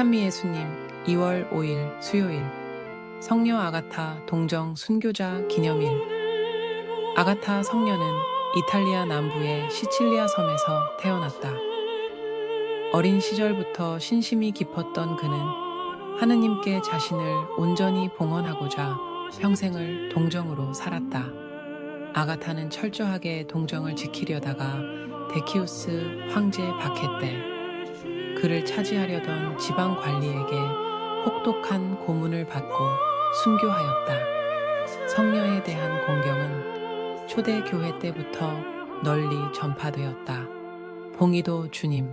찬미 예수님 2월 5일 수요일 성녀 아가타 동정 순교자 기념일 아가타 성녀는 이탈리아 남부의 시칠리아 섬에서 태어났다. 어린 시절부터 신심이 깊었던 그는 하느님께 자신을 온전히 봉헌하고자 평생을 동정으로 살았다. 아가타는 철저하게 동정을 지키려다가 데키우스 황제 박해 때 그를 차지하려던 지방 관리에게 혹독한 고문을 받고 순교하였다. 성녀에 대한 공경은 초대 교회 때부터 널리 전파되었다. 봉이도 주님,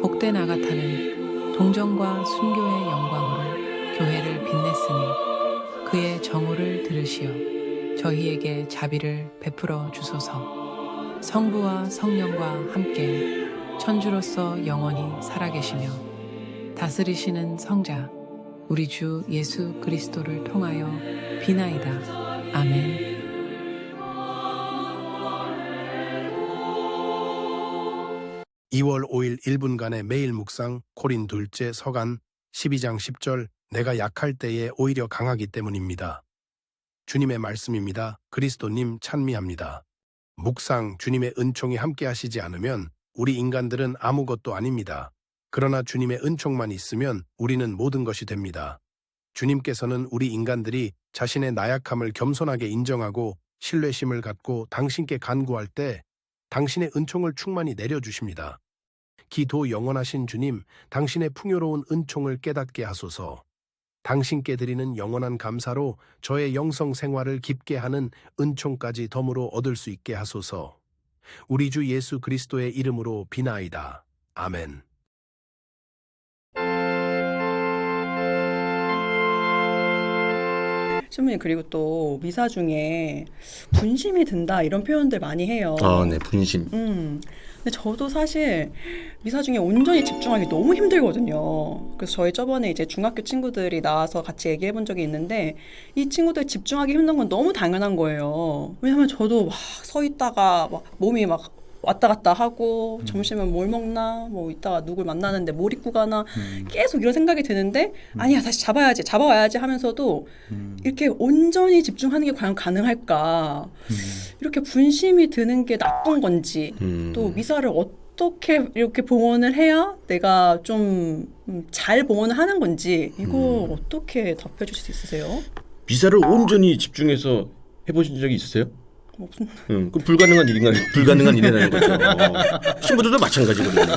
복된 아가타는 동정과 순교의 영광으로 교회를 빛냈으니 그의 정오를 들으시어 저희에게 자비를 베풀어 주소서. 성부와 성령과 함께 천주로서 영원히 살아계시며 다스리시는 성자 우리 주 예수 그리스도를 통하여 비나이다. 아멘. 이월 5일 1분간의 매일 묵상 코린 둘째 서간 12장 10절 내가 약할 때에 오히려 강하기 때문입니다. 주님의 말씀입니다. 그리스도님 찬미합니다. 묵상 주님의 은총이 함께 하시지 않으면 우리 인간들은 아무것도 아닙니다. 그러나 주님의 은총만 있으면 우리는 모든 것이 됩니다. 주님께서는 우리 인간들이 자신의 나약함을 겸손하게 인정하고 신뢰심을 갖고 당신께 간구할 때 당신의 은총을 충만히 내려주십니다. 기도 영원하신 주님, 당신의 풍요로운 은총을 깨닫게 하소서. 당신께 드리는 영원한 감사로 저의 영성 생활을 깊게 하는 은총까지 덤으로 얻을 수 있게 하소서. 우리 주 예수 그리스도의 이름으로 비나이다. 아멘. 신부님 그리고 또 미사 중에 분심이 든다 이런 표현들 많이 해요. 아, 네, 분심. 음. 근데 저도 사실 미사 중에 온전히 집중하기 너무 힘들거든요. 그래서 저희 저번에 이제 중학교 친구들이 나와서 같이 얘기해 본 적이 있는데 이 친구들 집중하기 힘든 건 너무 당연한 거예요. 왜냐면 저도 막 서 있다가 막 몸이 막 왔다 갔다 하고 점심에 뭘 먹나 뭐 이따가 누굴 만나는데 뭘 입고 가나 계속 이런 생각이 드는데 아니야 다시 잡아야지 잡아와야지 하면서도 이렇게 온전히 집중하는 게 과연 가능할까? 이렇게 분심이 드는 게 나쁜 건지 음. 또 미사를 어떻게 이렇게 봉헌을 해야 내가 좀 잘 봉헌을 하는 건지 이거 어떻게 답해 주실 수 있으세요? 미사를 온전히 집중해서 해보신 적이 있으세요? 무슨 응, 그 불가능한 일인가 불가능한 일이라는 거죠. 어. 신부들도 마찬가지거든요.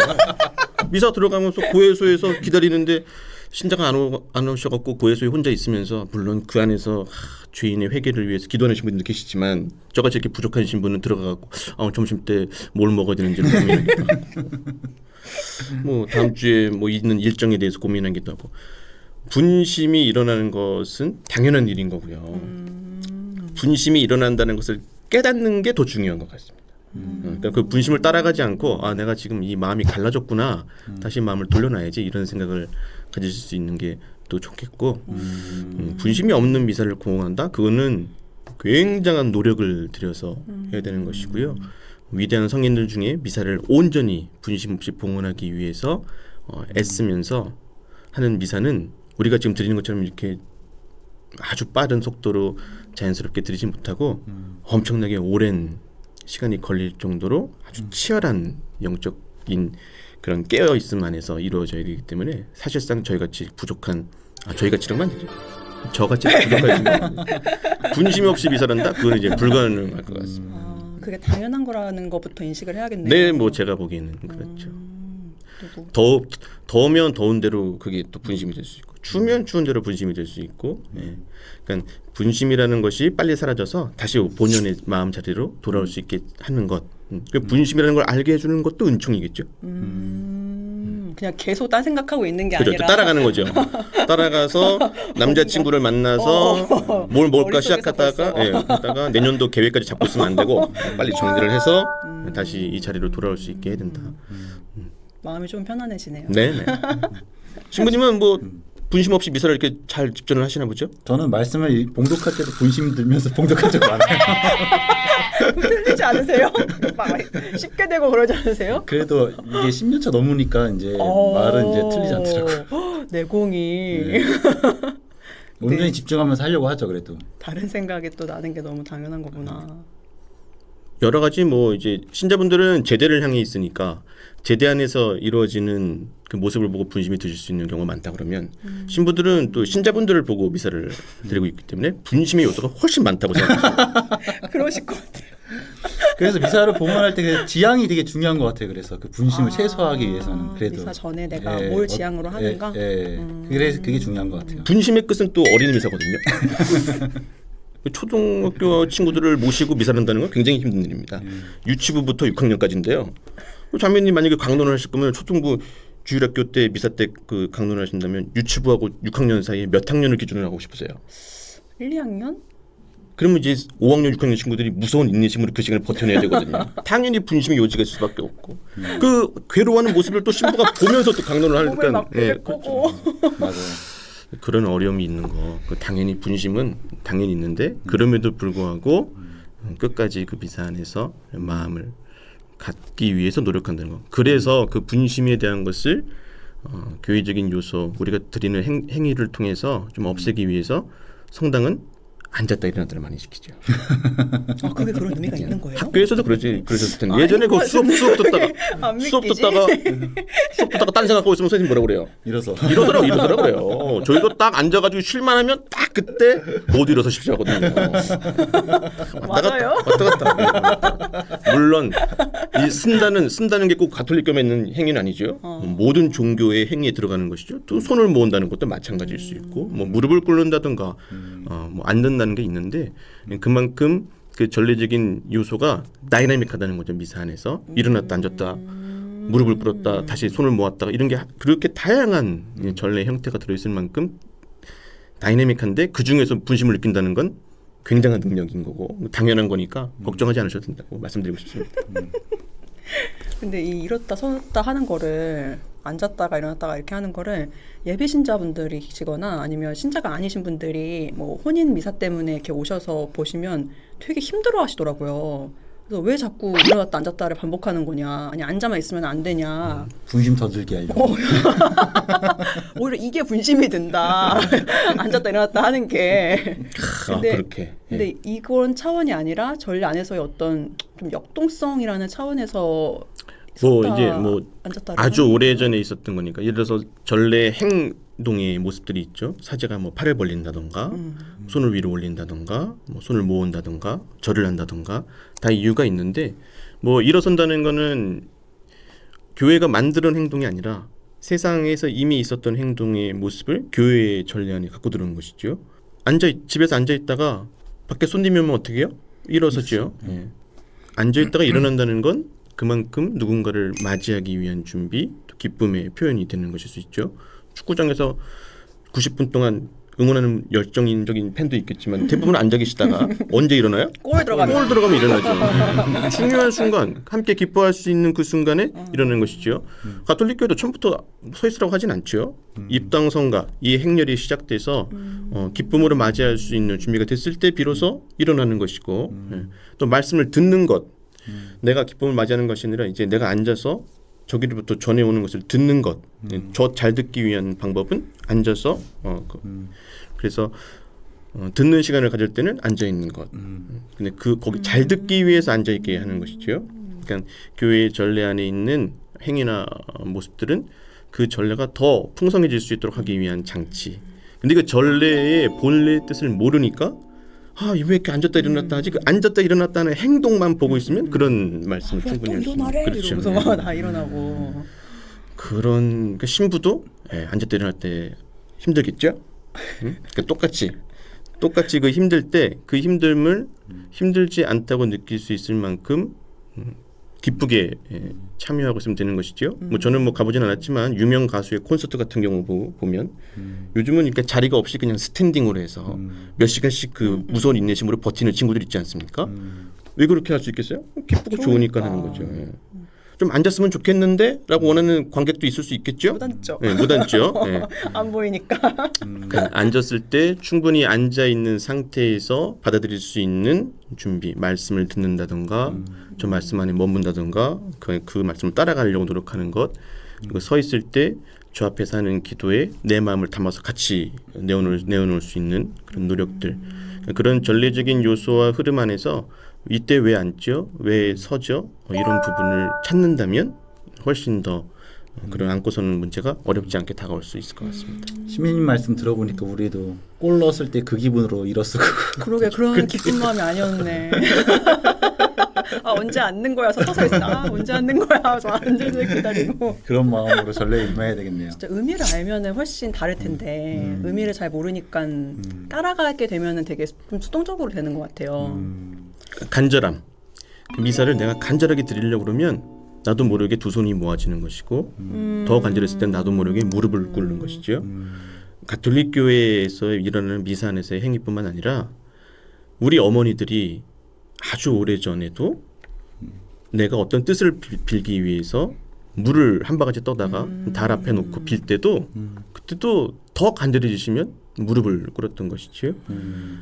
미사 들어가면서 고해소에서 기다리는데 신자가 안, 오, 안 오셔갖고 고해소에 혼자 있으면서 물론 그 안에서 하, 죄인의 회개를 위해서 기도하는 신부들도 계시지만 저같이 이렇게 부족한 신부는 들어가갖고 아, 점심 때 뭘 먹어야 되는지 고민하기도 하고 뭐 다음 주에 뭐 있는 일정에 대해서 고민하기도 하고 분심이 일어나는 것은 당연한 일인 거고요. 분심이 일어난다는 것을 깨닫는 게 더 중요한 것 같습니다. 어, 그러니까 그 분심을 따라가지 않고 아 내가 지금 이 마음이 갈라졌구나. 다시 마음을 돌려놔야지 이런 생각을 가질 수 있는 게 또 좋겠고 음, 분심이 없는 미사를 공헌한다? 그거는 굉장한 노력을 들여서 해야 되는 것이고요. 위대한 성인들 중에 미사를 온전히 분심 없이 봉헌하기 위해서 어, 애쓰면서 하는 미사는 우리가 지금 드리는 것처럼 이렇게 아주 빠른 속도로 자연스럽게 드리지 못하고 엄청나게 오랜 시간이 걸릴 정도로 아주 치열한 영적인 그런 깨어 있음 안에서 이루어져야 되기 때문에 사실상 저희 같이 부족한 아 저희 같이란 아니죠. 저같이 신부 분심 없이 미사한다 그거는 이제 불가능할 것 같습니다. 아, 그게 당연한 거라는 것부터 인식을 해야겠네요. 네, 뭐 제가 보기에는 그렇죠. 음, 더 더우면 더운 대로 그게 또 분심이 될 수 있고 추우면 추운 대로 분심이 될 수 있고 예. 그러니까 분심이라는 것이 빨리 사라져서 다시 본연의 마음 자리로 돌아올 수 있게 하는 것 음. 그 분심이라는 걸 알게 해주는 것도 은총이겠죠 음, 그냥 계속 딴 생각하고 있는 게 그죠 아니라 따라가는 거죠 따라가서 남자친구를 만나서 어. 뭘 먹을까 머릿속에서 시작하다가 벌써. 예, 하다가 내년도 계획까지 잡고 있으면 안 되고 빨리 정리를 해서 음. 다시 이 자리로 돌아올 수 있게 해야 된다 마음이 좀 편안해지네요. 네, 네. 신부님은 뭐 분심 없이 미사를 이렇게 잘 집전을 하시나 보죠? 저는 말씀을 이- 봉독할 때도 본심 들면서 봉독한 적 많아요. 틀리지 않으세요? 막 쉽게 되고 그러지 않으세요? 그래도 이게 10년 차 넘으니까 이제 어. 말은 이제 틀리지 않더라고요. 내공이 네. 온전히 네. 집중하면서 하려고 하죠 그래도. 다른 생각이 또 나는 게 너무 당연한 거구나. 여러 가지 뭐 이제 신자분들은 제대를 향해 있으니까 제대 안에서 이루어지는 그 모습을 보고 분심이 드실 수 있는 경우가 많다 그러면 신부들은 또 신자분들을 보고 미사를 드리고 있기 때문에 분심의 요소가 훨씬 많다고 생각해요. 그러실 것 같아요. 그래서 미사를 봉헌할 때그 지향이 되게 중요한 것 같아요. 그래서 그 분심을 아, 최소화하기 위해서는 그래도 미사 전에 내가 예, 뭘 어, 지향으로 예, 하는가? 예, 음. 그래서 그게 중요한 것 같아요. 분심의 끝은 또 어린이 미사거든요. 초등학교 친구들을 모시고 미사를 한다는 건 굉장히 힘든 일입니다. 유치부부터 6학년까지인데요. 자매님 만약에 강론을 하실 거면 초등부 주일학교 때 미사 때 그 강론을 하신다면 유치부하고 6학년 사이에 몇 학년을 기준으로 하고 싶으세요? 1, 2학년? 그러면 이제 5학년, 6학년 친구들이 무서운 인내심으로 그 시간을 버텨내야 되거든요. 당연히 분심의 요지가 있을 수밖에 없고 그 괴로워하는 모습을 또 신부가 보면서 또 강론을 하니까 막 예, 꼬고. 맞아요. 그런 어려움이 있는 거. 그 당연히 분심은 당연히 있는데 그럼에도 불구하고 끝까지 그 비사 안에서 마음을 갖기 위해서 노력한다는 거. 그래서 그 분심에 대한 것을 어, 교회적인 요소 우리가 드리는 행, 행위를 통해서 좀 없애기 위해서 성당은 앉았다 일어났다를 많이 시키죠. 아, 그게 그런 의미가 있는 거예요? 학교에서도 그러지 그러셨을 텐데 예전에 것그 수업 수업 듣다가 안 수업? 듣다가 수업 듣다가 딴 생각하고 있으면 선생님 뭐라 그래요? 이래서 일어서라고 일어서라 그래요. 저희도 딱 앉아가지고 쉴만 하면 딱 그때 모두 일어서십시오 하거든요. 맞아요. 왔다 갔다. 예, 왔다 갔다. 물론 이 쓴다는 쓴다는 게 꼭 가톨릭 교에 있는 행위는 아니죠. 어. 모든 종교의 행위에 들어가는 것이죠. 또 손을 모은다는 것도 마찬가지일 수 있고, 뭐 무릎을 꿇는다든가, 어, 뭐 앉는다는 게 있는데 그만큼 그 전례적인 요소가 다이나믹하다는 거죠. 미사 안에서 일어났다 앉았다 무릎을 꿇었다 다시 손을 모았다가 이런 게 그렇게 다양한 이 전례 형태가 들어있을 만큼 다이내믹한데 그 중에서 분심을 느낀다는 건 굉장한 능력인 거고 당연한 거니까 걱정하지 않으셔도 된다고 말씀드리고 싶습니다. 근데 이 이렇다 서었다 하는 거를 앉았다가 일어났다가 이렇게 하는 거를 예비 신자분들이시거나 아니면 신자가 아니신 분들이 뭐 혼인 미사 때문에 이렇게 오셔서 보시면 되게 힘들어 하시더라고요. 그래서 왜 자꾸 일어났다 앉았다를 반복하는 거냐. 아니 앉아만 있으면 안 되냐. 분심 더 들게 하려고. 어. 오히려 이게 분심이 든다. 앉았다 일어났다 하는 게. 아, 근데- 그렇게. 예. 근데 이건 차원이 아니라 전례 안에서의 어떤 좀 역동성이라는 차원에서 뭐 이제 뭐 아주 오래 전에 있었던 거니까 예를 들어서 전례 행동의 모습들이 있죠. 사제가 뭐 팔을 벌린다던가 음. 손을 위로 올린다던가 뭐 손을 모은다던가 절을 한다던가 다 이유가 있는데 뭐 일어선다는 거는 교회가 만드는 행동이 아니라 세상에서 이미 있었던 행동의 모습을 교회의 전례 안에 갖고 들어오는 것이죠. 앉아 있- 집에서 앉아 있다가 밖에 손님이 오면 어떻게 해요? 일어서죠. 예. 앉아 있다가 일어난다는 건 그만큼 누군가를 맞이하기 위한 준비, 또 기쁨의 표현이 되는 것일 수 있죠. 축구장에서 90분 동안 응원하는 열정적인 팬도 있겠지만 대부분 앉아 계시다가 언제 일어나요? 골 들어가면 골 들어가면 일어나죠. 중요한 순간, 함께 기뻐할 수 있는 그 순간에 일어나는 것이죠. 가톨릭 교회도 처음부터 서 있으라고 하진 않죠. 입당 성가 이 행렬이 시작돼서 어, 기쁨으로 맞이할 수 있는 준비가 됐을 때 비로소 일어나는 것이고 예. 또 말씀을 듣는 것, 내가 기쁨을 맞이하는 것이 아니라 이제 내가 앉아서 저기로부터 전해오는 것을 듣는 것, 저잘 듣기 위한 방법은 앉아서 어, 그, 그래서 어, 듣는 시간을 가질 때는 앉아 있는 것. 근데 그 거기 잘 듣기 위해서 앉아 있게 하는 것이죠. 그러니까 교회 전례 안에 있는 행위나 어, 모습들은 그 전례가 더 풍성해질 수 있도록 하기 위한 장치. 근데 그 전례의 본래 뜻을 모르니까 아, 왜 이렇게 앉았다 일어났다 하지? 그 앉았다 일어났다 하는 행동만 보고 있으면 그런 말씀을 충분히 또할수 있는 일어나래 그렇죠. 이러면서 예. 막다 일어나고 그런 그 신부도 예, 앉았다 일어날 때 힘들겠죠. 음? 그러니까 똑같이 똑같이 그 힘들 때 그 힘듦을 힘들지 않다고 느낄 수 있을 만큼 음, 기쁘게 예, 참여하고 있으면 되는 것이죠. 뭐 저는 뭐 가보진 않았지만 유명 가수의 콘서트 같은 경우 보, 보면 요즘은 이렇게 자리가 없이 그냥 스탠딩으로 해서 몇 시간씩 그 무서운 인내심으로 버티는 친구들 있지 않습니까? 왜 그렇게 할 수 있겠어요? 기쁘고 좋으니까 좋으니까. 하는 거죠. 예. 좀 앉았으면 좋겠는데라고 원하는 관객도 있을 수 있겠죠. 못 앉죠. 네, 못 앉죠. 네. 안 보이니까. 그 앉았을 때 충분히 앉아 있는 상태에서 받아들일 수 있는 준비, 말씀을 듣는다든가, 저 말씀 안에 머문다든가, 그, 그 말씀을 따라가려고 노력하는 것, 그리고 서 있을 때 저 앞에서 하는 기도에 내 마음을 담아서 같이 내어놓을, 내어놓을 수 있는 그런 노력들, 그런 전례적인 요소와 흐름 안에서 이때 왜 앉죠, 왜 서죠, 어, 이런 부분을 찾는다면 훨씬 더 그런 안고 서는 문제가 어렵지 않게 다가올 수 있을 것 같습니다. 시민님 말씀 들어보니까 우리도 골 넣었을 때 그 기분으로 일어서고 그러게 그런 기쁜 마음이 아니었네. 아 언제 앉는 거야? 서 서서 있어. 아 언제 앉는 거야? 저 앉아서 기다리고. 그런 마음으로 전례 임해야 되겠네요. 진짜 의미를 알면은 훨씬 다를 텐데 음. 의미를 잘 모르니까 따라가게 되면은 되게 좀 수동적으로 되는 것 같아요. 음, 간절함. 그 미사를 내가 간절하게 드리려고 그러면 나도 모르게 두 손이 모아지는 것이고 음. 더 간절했을 땐 나도 모르게 무릎을 꿇는 것이죠. 음, 가톨릭 교회에서 일어나는 미사 안에서의 행위뿐만 아니라 우리 어머니들이 아주 오래 전에도 내가 어떤 뜻을 빌- 빌기 위해서 물을 한 바가지 떠다가 달 앞에 놓고 빌 때도 음, 그때도 더 간절해지시면 무릎을 꿇었던 것이지요. 음,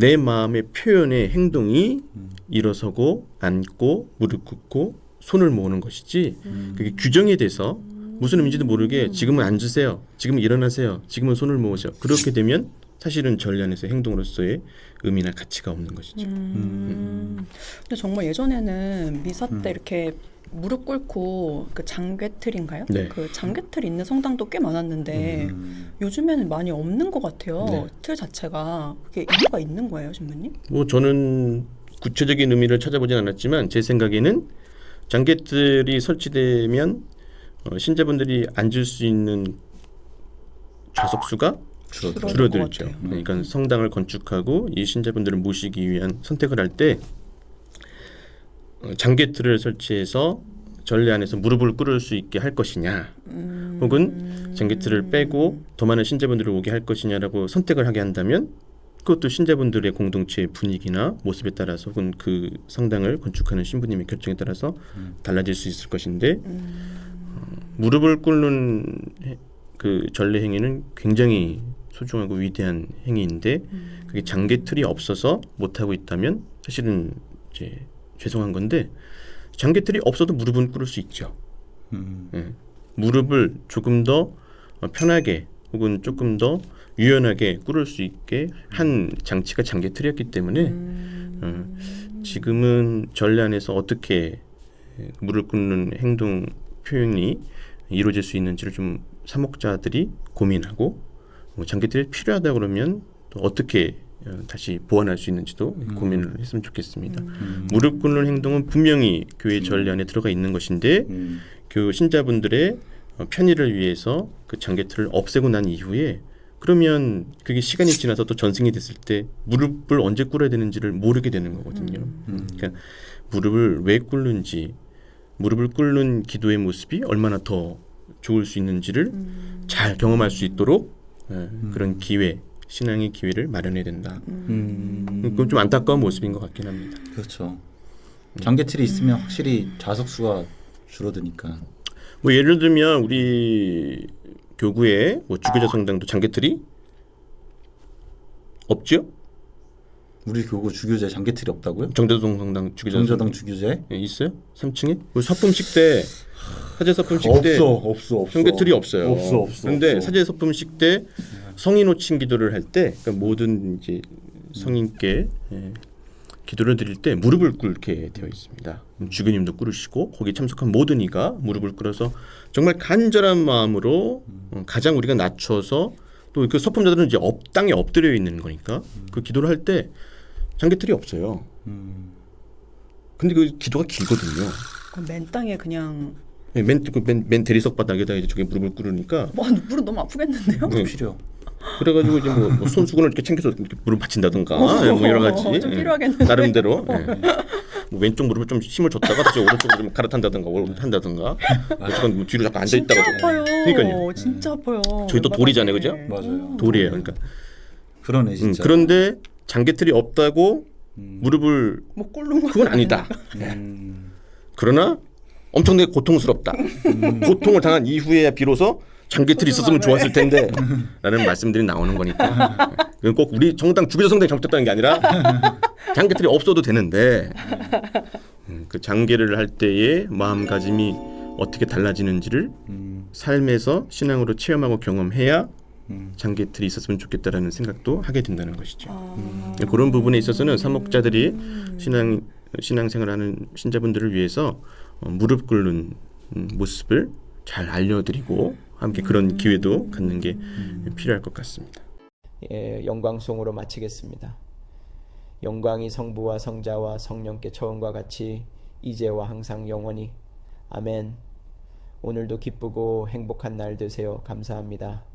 내 마음의 표현의 행동이 일어서고 앉고 무릎 꿇고 손을 모으는 것이지 그게 규정이 돼서 무슨 의미인지도 모르게 지금은 앉으세요 지금은 일어나세요 지금은 손을 모으세요. 그렇게 되면 사실은 전례 안에서 행동으로서의 의미나 가치가 없는 것이죠. 음. 근데 정말 예전에는 미사 때 음. 이렇게 무릎 꿇고 그 장괴틀인가요? 네. 그 장괴틀 있는 성당도 꽤 많았는데 음. 요즘에는 많이 없는 것 같아요. 네. 틀 자체가 그게 이유가 있는 거예요, 신부님? 뭐 저는 구체적인 의미를 찾아보진 않았지만 제 생각에는 장개틀이 설치되면 어, 신자분들이 앉을 수 있는 좌석 수가. 줄어들 것 줄어들죠. 그러니까 성당을 건축하고 이 신자분들을 모시기 위한 선택을 할때 어, 장개틀을 설치해서 전례 안에서 무릎을 꿇을 수 있게 할 것이냐, 음. 혹은 장개틀을 빼고 더 많은 신자분들을 오게 할 것이냐라고 선택을 하게 한다면 그것도 신자분들의 공동체의 분위기나 모습에 따라서 혹은 그 성당을 건축하는 신부님의 결정에 따라서 달라질 수 있을 것인데 어, 무릎을 꿇는 해- 그 전례 행위는 굉장히 소중하고 위대한 행위인데 그게 장개 틀이 없어서 못 하고 있다면 사실은 이제 죄송한 건데 장개 틀이 없어도 무릎은 꿇을 수 있죠. 음, 예. 무릎을 조금 더 어, 편하게 혹은 조금 더 유연하게 꿇을 수 있게 한 장치가 장개 틀이었기 때문에 어, 지금은 전례 안에서 어떻게 예, 무릎 꿇는 행동 표현이 이루어질 수 있는지를 좀 사목자들이 고민하고 뭐 장개틀이 필요하다 그러면 또 어떻게 어, 다시 보완할 수 있는지도 고민을 했으면 좋겠습니다. 음, 무릎 꿇는 행동은 분명히 교회 전례 안에 들어가 있는 것인데 음, 그 신자분들의 어, 편의를 위해서 그 장개틀을 없애고 난 이후에 그러면 그게 시간이 지나서 또 전승이 됐을 때 무릎을 언제 꿇어야 되는지를 모르게 되는 거거든요. 음. 그러니까 무릎을 왜 꿇는지 무릎을 꿇는 기도의 모습이 얼마나 더 좋을 수 있는지를 잘 경험할 수 있도록 예, 그런 기회 신앙의 기회를 마련해야 된다. 음, 그건 좀 안타까운 모습인 것 같긴 합니다. 그렇죠. 장개틀이 있으면 확실히 좌석수가 줄어드니까. 뭐 예를 들면 우리 교구에 뭐 주교자 성당도 장개틀이 없죠? 우리 교구 주교제 장개틀이 없다고요? 정대동 성당 주교자 성당 주교제? 예, 있어요? 3층에? 우리 서품식 때 사제 서품식 때 없어, 없어, 없어. 장개틀이 없어요. 없어, 없어. 그런데 없어. 사제 서품식 때 성인 호칭 기도를 할때 그러니까 모든 이제 성인께 예, 기도를 드릴 때 무릎을 꿇게 되어 있습니다. 주교님도 꿇으시고 거기 참석한 모든 이가 무릎을 꿇어서 정말 간절한 마음으로 어, 가장 우리가 낮춰서 또 그 서품자들은 이제 업 땅에 엎드려 있는 거니까 그 기도를 할 때 장개틀이 없어요. 음, 근데 그 기도가 길거든요. 그맨 땅에 그냥 예, 맨, 그 맨, 맨 대리석 바닥에다 이제 저게 무릎을 꿇으니까 와 무릎 너무 아프겠는데요? 네. 필요. 그래가지고 이제 뭐, 뭐 손수건을 이렇게 챙겨서 이렇게 무릎 받친다든가 예, 뭐 여러 가지 좀 예, 필요하겠는데. 나름대로 예. 뭐 왼쪽 무릎을 좀 힘을 줬다가 다시 오른쪽으로 좀 갈아탄다든가 한다든가 어쨌건 뭐 뒤로 잠깐 앉아 진짜 있다가 아파요. 그러니까요. 진짜 아파요. 저희 또 돌이잖아요, 그죠? 맞아요. 돌이에요. 그러니까 그러네 음, 진짜. 그런데 장개틀이 없다고 음. 무릎을 뭐 꿇는 거 그건 아니다. 음, 그러나 엄청나게 고통스럽다. 고통을 당한 이후에 비로소 장기틀이 있었으면 좋았을 텐데 라는 말씀들이 나오는 거니까 그건 꼭 우리 정당 주기자 성당이 잘못됐다는 게 아니라 장기틀이 없어도 되는데 음, 그 장계를 할 때의 마음가짐이 어떻게 달라지는지를 음, 삶에서 신앙으로 체험하고 경험해야 음. 장기틀이 있었으면 좋겠다라는 생각도 하게 된다는 것이죠. 아. 그런 부분에 있어서는 사목자들이 신앙 신앙생활하는 신자분들을 위해서 어, 무릎 꿇는 음, 모습을 잘 알려드리고 함께 그런 기회도 갖는 게 필요할 것 같습니다. 예, 영광송으로 마치겠습니다. 영광이 성부와 성자와 성령께 처음과 같이 이제와 항상 영원히 아멘. 오늘도 기쁘고 행복한 날 되세요. 감사합니다.